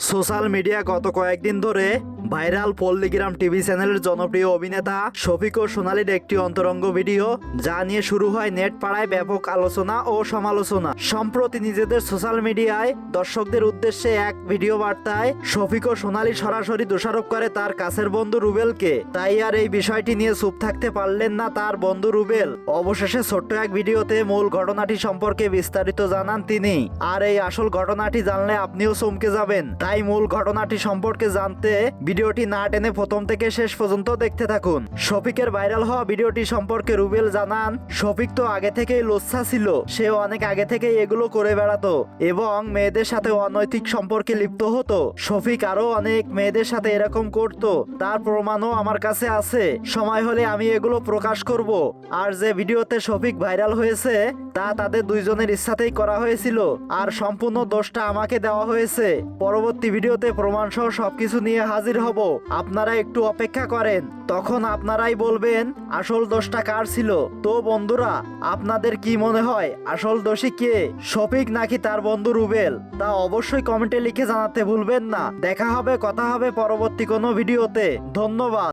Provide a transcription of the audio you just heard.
Social media গত কয়েকদিন ধরে ভাইরাল পল্লীগ্রাম টিভি চ্যানেলের জনপ্রিয় অভিনেতা শফিক ও সোনালির একটি অন্তরঙ্গ ভিডিও, যা নিয়ে শুরু হয় নেট পাড়ায় ব্যাপক আলোচনা ও সমালোচনা। সম্প্রতি নিজেদের সোশ্যাল মিডিয়ায় দর্শকদের উদ্দেশ্যে এক ভিডিও বার্তায় শফিক ও সোনালি সরাসরি দোষারোপ করে তার কাছের বন্ধু রুবেলকে। তাই আর এই বিষয়টি নিয়ে চুপ থাকতে পারলেন না তার বন্ধু রুবেল। অবশেষে ছোট্ট এক ভিডিওতে মূল ঘটনাটি সম্পর্কে বিস্তারিত জানান তিনি। আর এই আসল ঘটনাটি জানলে আপনিও চমকে যাবেন। তাই মূল ঘটনাটি সম্পর্কে জানতে ভিডিওটি না টেনে প্রথম থেকে শেষ পর্যন্ত দেখতে থাকুন। শফিকের ভাইরাল হওয়া ভিডিওটি সম্পর্কে রুবেল জানান, শফিক তো আগে থেকেই লোচ্ছা ছিল। সে অনেক আগে থেকেই এগুলো করে বেড়াতো এবং মেয়েদের সাথে অনৈতিক সম্পর্কে লিপ্ত হতো। শফিক আরও অনেক মেয়েদের সাথে এরকম করত, তার প্রমাণও আমার কাছে আছে। সময় হলে আমি এগুলো প্রকাশ করব। আর যে ভিডিওতে শফিক ভাইরাল হয়েছে, তা তাদের দুইজনের ইচ্ছাতেই করা হয়েছিল। আর সম্পূর্ণ দোষটা আমাকে দেওয়া হয়েছে। পরবর্তী ভিডিওতে প্রমাণ সহ সবকিছু নিয়ে হাজির হব। আপনারা একটু অপেক্ষা করেন। তখন আপনারাই বলবেন, আসল দোষটা কার ছিল? তো বন্ধুরা, আপনাদের কি মনে হয়, আসল দোষী কে? শফিক নাকি তার বন্ধু রুবেল? তা অবশ্যই কমেন্টে লিখে জানাতে ভুলবেন না। দেখা হবে, কথা হবে পরবর্তী কোনো ভিডিওতে। ধন্যবাদ।